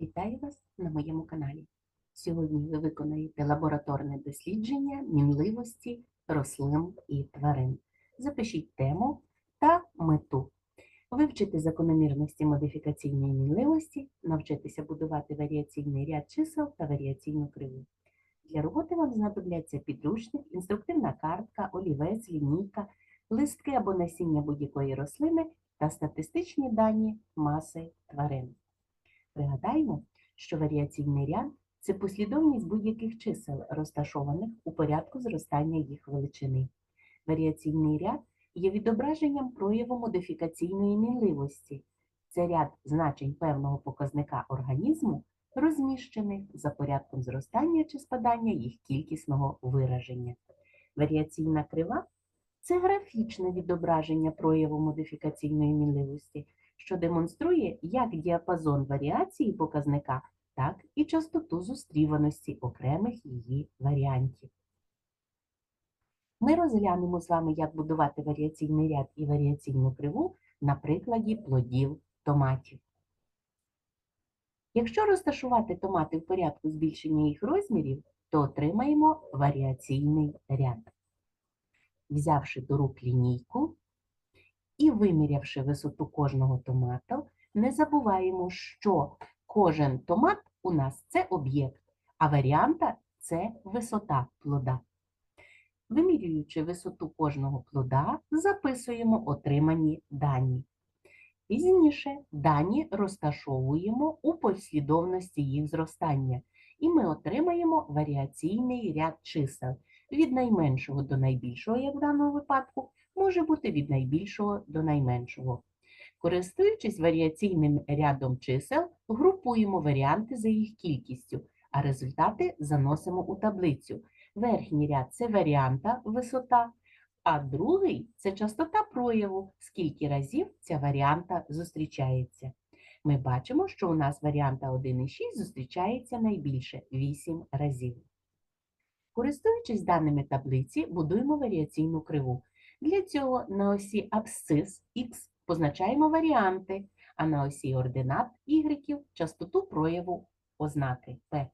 Вітаю вас на моєму каналі. Сьогодні ви виконаєте лабораторне дослідження мінливості рослин і тварин. Запишіть тему та мету. Вивчити закономірності модифікаційної мінливості, навчитися будувати варіаційний ряд чисел та варіаційну криву. Для роботи вам знадобляться підручник, інструктивна картка, олівець, лінійка, листки або насіння будь-якої рослини та статистичні дані маси тварин. Пригадаємо, що варіаційний ряд це послідовність будь-яких чисел, розташованих у порядку зростання їх величини. Варіаційний ряд є відображенням прояву модифікаційної мінливості. Це ряд значень певного показника організму, розміщених за порядком зростання чи спадання їх кількісного вираження. Варіаційна крива це графічне відображення прояву модифікаційної мінливості, що демонструє як діапазон варіації показника, так і частоту зустріваності окремих її варіантів. Ми розглянемо з вами, як будувати варіаційний ряд і варіаційну криву на прикладі плодів томатів. Якщо розташувати томати в порядку збільшення їх розмірів, то отримаємо варіаційний ряд. Взявши до рук лінійку, і вимірявши висоту кожного томата, не забуваємо, що кожен томат у нас це об'єкт, а варіанта це висота плода. Вимірюючи висоту кожного плода, записуємо отримані дані. Пізніше дані розташовуємо у послідовності їх зростання, і ми отримаємо варіаційний ряд чисел від найменшого до найбільшого, як в даному випадку, може бути від найбільшого до найменшого. Користуючись варіаційним рядом чисел, групуємо варіанти за їх кількістю, а результати заносимо у таблицю. Верхній ряд це варіанта висота, а другий це частота прояву, скільки разів ця варіанта зустрічається. Ми бачимо, що у нас варіанта 1,6 зустрічається найбільше 8 разів. Користуючись даними таблиці, будуємо варіаційну криву. Для цього на осі абсцис Х позначаємо варіанти, а на осі ординат Y частоту прояву ознаки P.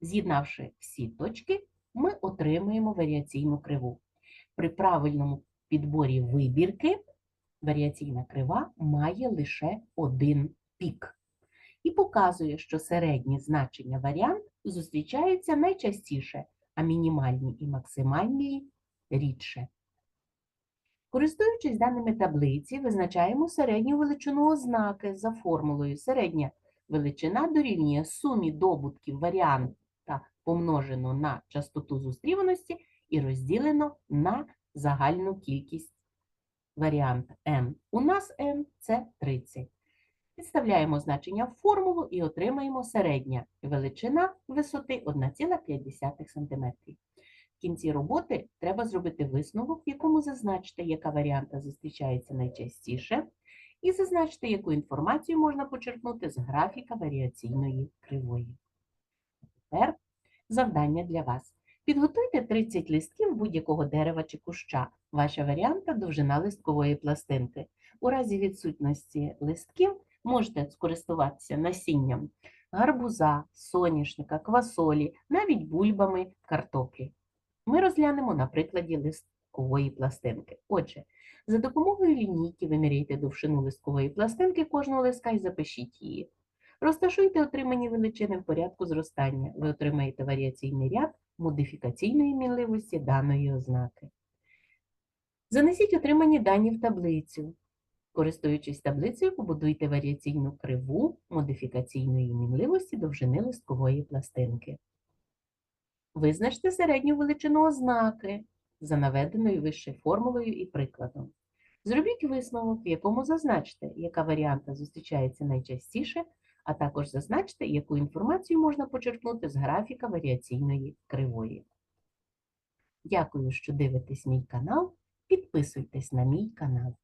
З'єднавши всі точки, ми отримуємо варіаційну криву. При правильному підборі вибірки варіаційна крива має лише один пік і показує, що середні значення варіант зустрічаються найчастіше, а мінімальні і максимальні рідше. Користуючись даними таблиці, визначаємо середню величину ознаки за формулою. Середня величина дорівнює сумі добутків варіанта помножено на частоту зустріваності і розділено на загальну кількість варіанта n. У нас n – це 30. Підставляємо значення в формулу і отримаємо середня величина висоти 1,5 см. В кінці роботи треба зробити висновок, в якому зазначити, яка варіанта зустрічається найчастіше, і зазначити, яку інформацію можна почерпнути з графіка варіаційної кривої. Тепер завдання для вас. Підготуйте 30 листків будь-якого дерева чи куща. Ваша варіанта довжина листкової пластинки. У разі відсутності листків можете скористуватися насінням гарбуза, соняшника, квасолі, навіть бульбами картоплі. Ми розглянемо на прикладі листкової пластинки. Отже, за допомогою лінійки виміряйте довжину листкової пластинки кожного листка і запишіть її. Розташуйте отримані величини в порядку зростання. Ви отримаєте варіаційний ряд модифікаційної мінливості даної ознаки. Занесіть отримані дані в таблицю. Користуючись таблицею, побудуйте варіаційну криву модифікаційної мінливості довжини листкової пластинки. Визначте середню величину ознаки за наведеною вище формулою і прикладом. Зробіть висновок, в якому зазначте, яка варіанта зустрічається найчастіше, а також зазначте, яку інформацію можна почерпнути з графіка варіаційної кривої. Дякую, що дивитесь мій канал. Підписуйтесь на мій канал.